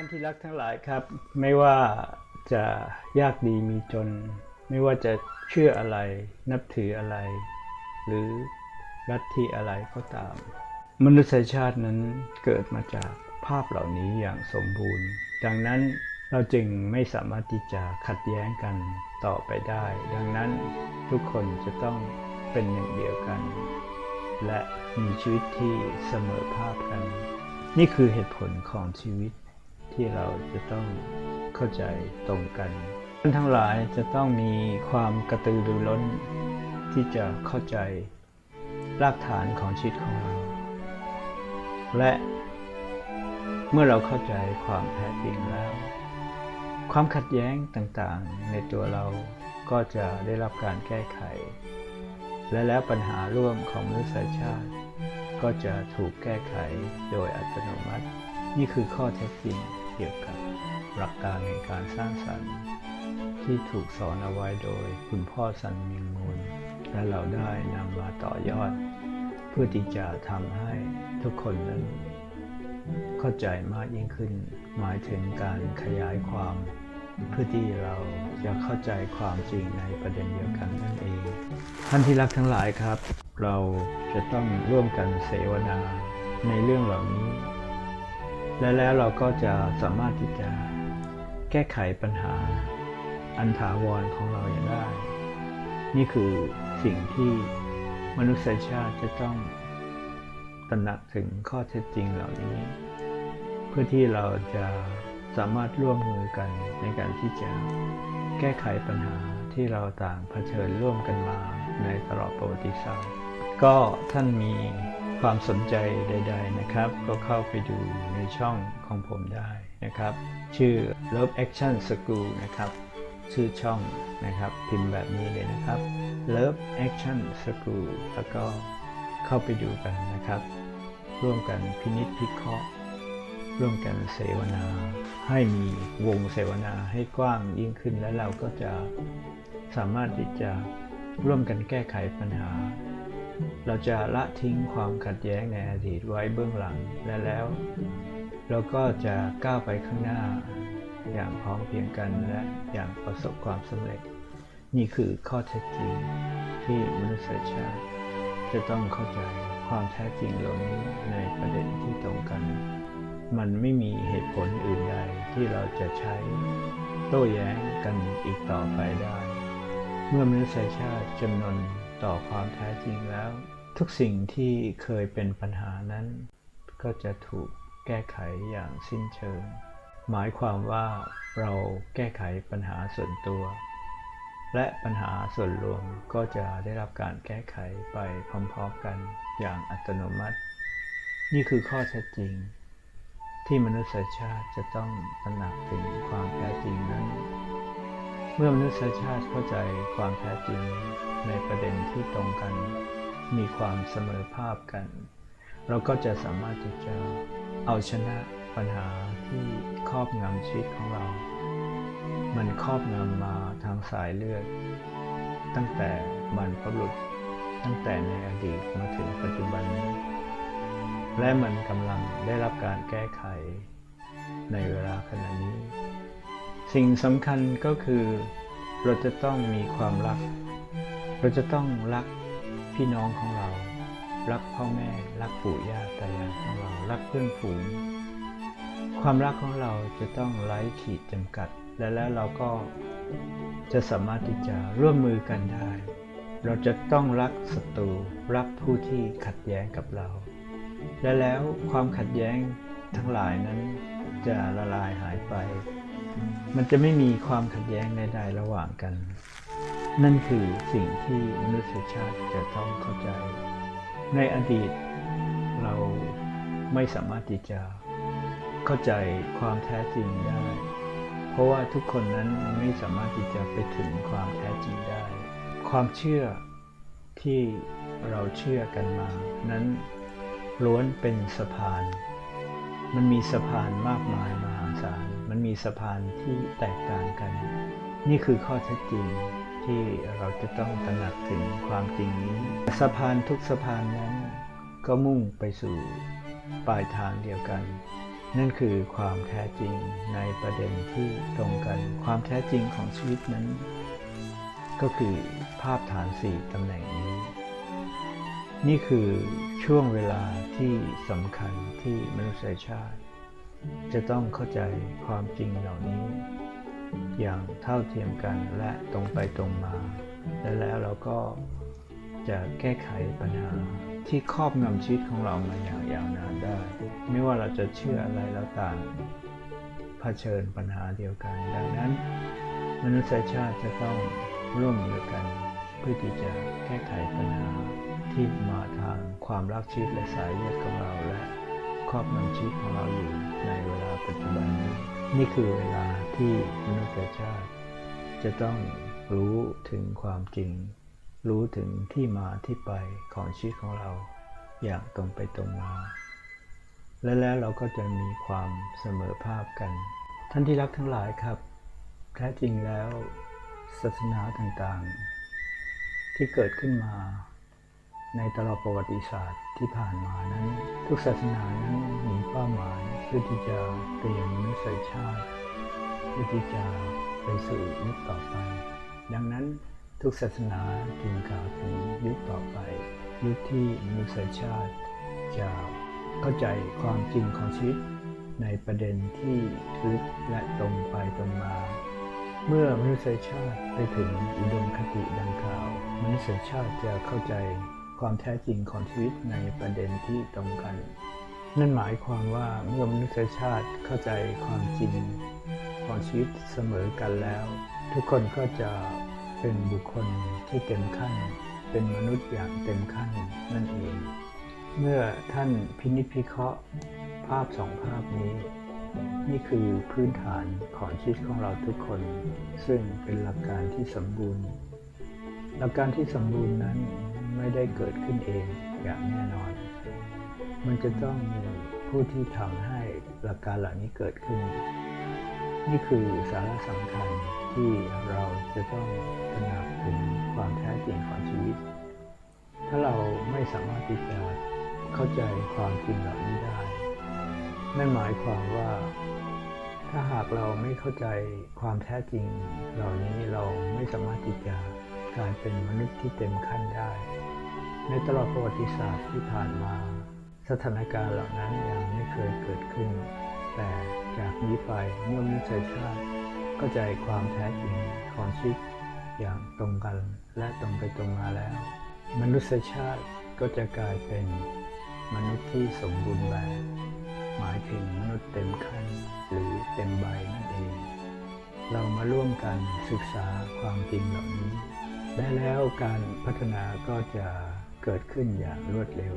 ท่านที่รักทั้งหลายครับ ไม่ว่าจะยากดีมีจน ไม่ว่าจะเชื่ออะไร นับถืออะไร หรือลัทธิอะไรก็ตาม มนุษยชาตินั้นเกิดมาจากภาพเหล่านี้อย่างสมบูรณ์ ดังนั้นเราจึงไม่สามารถที่จะขัดแย้งกันต่อไปได้ ดังนั้นทุกคนจะต้องเป็นหนึ่งเดียวกัน และมีชีวิตที่เสมอภาพกัน นี่คือเหตุผลของชีวิต ที่เราจะต้องเข้าใจตรงกันท่านทั้งหลายจะต้องมีความกระตือรือร้น ที่จะเข้าใจรากฐานของชีวิตของเรา และเมื่อเราเข้าใจความแท้จริงแล้ว ความขัดแย้งต่างๆ ในตัวเราก็จะได้รับการแก้ไข และแล้วปัญหาร่วมของมนุษยชาติ ก็จะถูกแก้ไขโดยอัตโนมัติ นี่คือข้อเท็จจริง เกี่ยวกับหลักการในการสร้างสรรค์ ที่ถูกสอนเอาไว้โดยคุณพ่อสันมิงมูล และเราได้นำมาต่อยอด เพื่อที่จะทำให้ทุกคนนั้น เข้าใจมากยิ่งขึ้น หมายถึงการขยายความ เพื่อที่เราจะเข้าใจความจริงในประเด็นเดียวกันนั่นเอง ท่านที่รักทั้งหลายครับ เราจะต้องร่วมกันเสวนาในเรื่องเหล่านี้ และแล้วเราก็จะสามารถที่จะแก้ไขปัญหาอันถาวรของเราอย่างได้ นี่คือสิ่งที่มนุษยชาติจะต้องตระหนักถึงข้อเท็จจริงเหล่านี้ เพื่อที่เราจะสามารถร่วมมือกันในการที่จะแก้ไขปัญหาที่เราต่างเผชิญร่วมกันมาในตลอดประวัติศาสตร์ ก็ท่านมี ความสนใจใด ๆนะครับ ก็เข้าไปดูในช่องของผมได้นะครับ ชื่อ Love Action School นะครับชื่อช่องนะครับ พิมพ์แบบนี้เลยนะครับ Love Action School แล้วก็เข้าไปดูกันนะครับ ร่วมกันพินิจพิเคราะห์ ร่วมกันเสวนา ให้มีวงเสวนาให้กว้างยิ่งขึ้นแล้วเราก็จะสามารถที่จะร่วมกันแก้ไขปัญหา เราจะละทิ้งความขัดแย้งในอดีตไว้เบื้องหลังและแล้ว เราก็จะก้าวไปข้างหน้า อย่างพร้อมเพียงกันและอย่างประสบความสำเร็จ นี่คือข้อเท็จจริงที่มนุษยชาติ จะต้องเข้าใจความแท้จริงเหล่านี้ในประเด็นที่ตรงกัน มันไม่มีเหตุผลอื่นใดที่เราจะใช้ โต้แย้งกันอีกต่อไปได้ เมื่อมนุษยชาติจำนน ต่อความแท้จริงแล้ว ทุกสิ่งที่เคยเป็นปัญหานั้น ก็จะถูกแก้ไขอย่างสิ้นเชิง หมายความว่าเราแก้ไขปัญหาส่วนตัว และปัญหาส่วนรวมก็จะได้รับการแก้ไขไปพร้อมๆกันอย่างอัตโนมัติ นี่คือข้อเท็จจริง ที่มนุษยชาติจะต้องตระหนักถึงความแท้จริงนั้น เมื่อมนุษยชาติเข้าใจความแท้จริง ในประเด็นที่ตรงกัน มีความเสมอภาพกัน เราก็จะสามารถที่จะเอาชนะปัญหาที่ครอบงำชีวิตของเรา มันครอบงำมาทางสายเลือด ตั้งแต่บรรพบุรุษตั้งแต่ในอดีตมาถึงปัจจุบันนี้และมันกำลังได้รับการแก้ไขในเวลาขณะนี้ สิ่งสำคัญก็คือ เราจะต้องมีความรัก เราจะต้องรักพี่น้องของเรา รักพ่อแม่ รักปู่ย่าตายายของเรา รักเพื่อนฝูง ความรักของเราจะต้องไร้ขีดจำกัด และแล้วเราก็จะสามารถที่จะร่วมมือกันได้ เราจะต้องรักศัตรู รักผู้ที่ขัดแย้งกับเรา และแล้วความขัดแย้งทั้งหลายนั้นจะละลายหายไป มันจะไม่มีความขัดแย้งใดๆระหว่างกัน นั่นคือสิ่งที่มนุษยชาติจะต้องเข้าใจ ในอดีต เราไม่สามารถที่จะเข้าใจความแท้จริงได้ เพราะว่าทุกคนนั้นไม่สามารถที่จะไปถึงความแท้จริงได้ ความเชื่อที่เราเชื่อกันมา นั้นล้วนเป็นสะพาน มันมีสะพานมากมายมหาศาล มันมีสะพานที่แตกต่างกัน นี่คือข้อเท็จจริง ที่เราจะต้องตระหนักถึงความจริงนี้ สะพานทุกสะพานนั้น ก็มุ่งไปสู่ปลายทางเดียวกัน นั่นคือความแท้จริงในประเด็นที่ตรงกัน ความแท้จริงของชีวิตนั้น ก็คือภาพฐานสี่ตำแหน่งนี้ นี่คือช่วงเวลาที่สำคัญที่มนุษยชาติ จะต้องเข้าใจความจริงเหล่านี้ อย่างเท่าเทียมกันและตรงไปตรงมา และแล้วเราก็จะแก้ไขปัญหาที่ครอบงำชีวิตของเรามาอย่างยาวนานได้ ไม่ว่าเราจะเชื่ออะไรแล้วต่างเผชิญปัญหาเดียวกัน ดังนั้น มนุษยชาติจะต้องร่วมมือกัน เพื่อที่จะแก้ไขปัญหาที่มาทางความรักชีวิตและสายเลือดของเราและครอบงำชีวิตของเราอยู่ในเวลาปัจจุบันนี้นี่คือเวลา ที่มนุษยชาติ จะต้องรู้ถึงความจริง รู้ถึงที่มาที่ไปของชีวิตของเราอย่างตรงไปตรงมา และแล้วเราก็จะมีความเสมอภาพกัน ท่านที่รักทั้งหลายครับ แท้จริงแล้วศาสนาต่างๆ ที่เกิดขึ้นมา ในตลอดประวัติศาสตร์ที่ผ่านมานั้น ทุกศาสนานั้นมีเป้าหมายเพื่อที่จะเตรียมมนุษยชาติ พื่อที่จะไปสู่ยุคต่อไป ดังนั้นทุกศาสนาจึงกล่าวถึงยุคต่อไปยุคที่มนุษยชาติ จะเข้าใจความจริงของชีวิต ในประเด็นที่ลึกและตรงไปตรงมา เมื่อมนุษยชาติไปถึงอุดมคติดังกล่าว มนุษยชาติจะเข้าใจความแท้จริงของชีวิตในประเด็นที่ตรงกัน นั่นหมายความว่าเมื่อมนุษยชาติเข้าใจความจริง ของชีวิตเสมอกันแล้ว ทุกคนก็จะเป็นบุคคลที่เต็มขั้น เป็นมนุษย์อย่างเต็มขั้นนั่นเอง เมื่อท่านพินิจพิเคราะห์ภาพสองภาพนี้ นี่คือพื้นฐานของชีวิตของเราทุกคน ซึ่งเป็นหลักการที่สมบูรณ์ หลักการที่สมบูรณ์นั้นไม่ได้เกิดขึ้นเองอย่างแน่นอน มันจะต้องมีผู้ที่ทำให้หลักการเหล่านี้เกิดขึ้น นี่คือสาระสำคัญที่เราจะต้องตระหนักถึงความแท้จริงของชีวิต ถ้าเราไม่สามารถที่จะเข้าใจความจริงเหล่านี้ได้นั่นหมายความว่า ถ้าหากเราไม่เข้าใจความแท้จริง เหล่านี้เราไม่สามารถที่จะกลายเป็นมนุษย์ที่เต็มขั้นได้ ในตลอดประวัติศาสตร์ที่ผ่านมา สถานการณ์เหล่านั้นยังไม่เคยเกิดขึ้น แต่จากนี้ไปเมื่อมนุษยชาติเข้าใจความแท้จริงของชีวิตอย่างตรงกันและตรงไปตรงมาแล้ว มนุษยชาติก็จะกลายเป็นมนุษย์ที่สมบูรณ์แบบหมายถึงมนุษย์เต็มขั้นหรือเต็มใบนั่นเอง เรามาร่วมกันศึกษาความจริงเหล่านี้และแล้วการพัฒนาก็จะเกิดขึ้นอย่างรวดเร็ว